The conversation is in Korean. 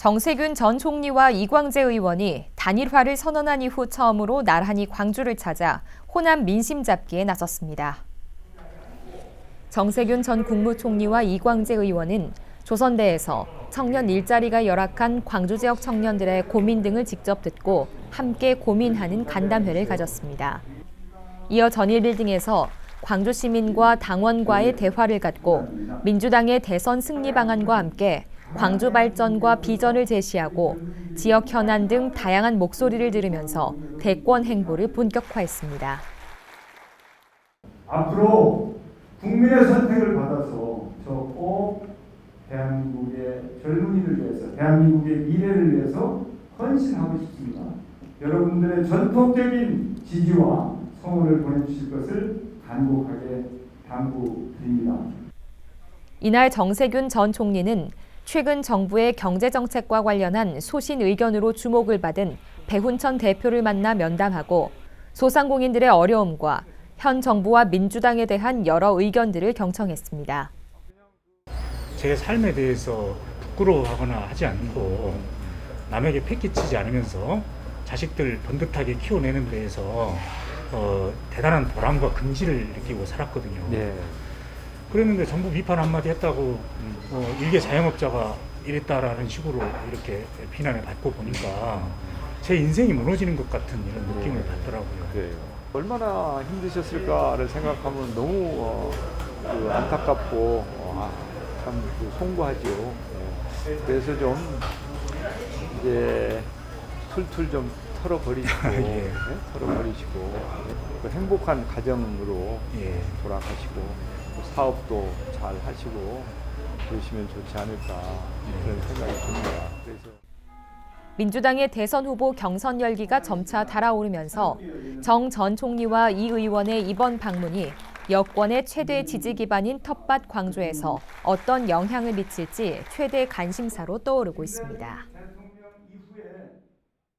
정세균 전 총리와 이광재 의원이 단일화를 선언한 이후 처음으로 나란히 광주를 찾아 호남 민심 잡기에 나섰습니다. 정세균 전 국무총리와 이광재 의원은 조선대에서 청년 일자리가 열악한 광주 지역 청년들의 고민 등을 직접 듣고 함께 고민하는 간담회를 가졌습니다. 이어 전일빌딩에서 광주 시민과 당원과의 대화를 갖고 민주당의 대선 승리 방안과 함께 광주 발전과 비전을 제시하고 지역 현안 등 다양한 목소리를 들으면서 대권 행보를 본격화했습니다. 앞으로 국민의 선택을 받아서 저꼭 대한민국의 젊은이를 위해서 대한민국의 미래를 위해서 헌신하고 싶습니다. 여러분들의 전폭적인 지지와 성원을 보내주실 것을 간곡하게 당부드립니다. 이날 정세균 전 총리는 최근 정부의 경제정책과 관련한 소신 의견으로 주목을 받은 배훈천 대표를 만나 면담하고 소상공인들의 어려움과 현 정부와 민주당에 대한 여러 의견들을 경청했습니다. 제 삶에 대해서 부끄러워하거나 하지 않고 남에게 패기치지 않으면서 자식들 번듯하게 키워내는 데에서 어, 대단한 보람과 긍지를 느끼고 살았거든요. 네. 그랬는데 정부 비판 한마디 했다고 어, 일개 자영업자가 이랬다라는 식으로 이렇게 비난을 받고 보니까 제 인생이 무너지는 것 같은 이런 느낌을 받더라고요. 그래요. 얼마나 힘드셨을까를 생각하면 너무 어, 그 안타깝고 어, 아, 참 그 송구하죠. 예. 그래서 좀 이제 툴툴 좀 털어버리시고 예. 예? 털어버리시고 그 행복한 가정으로 예. 돌아가시고 또 사업도 잘 하시고 그러시면 좋지 않을까 그런 생각이 듭니다. 그래서. 민주당의 대선 후보 경선 열기가 점차 달아오르면서 정 전 총리와 이 의원의 이번 방문이 여권의 최대 지지 기반인 텃밭 광주에서 어떤 영향을 미칠지 최대 관심사로 떠오르고 있습니다.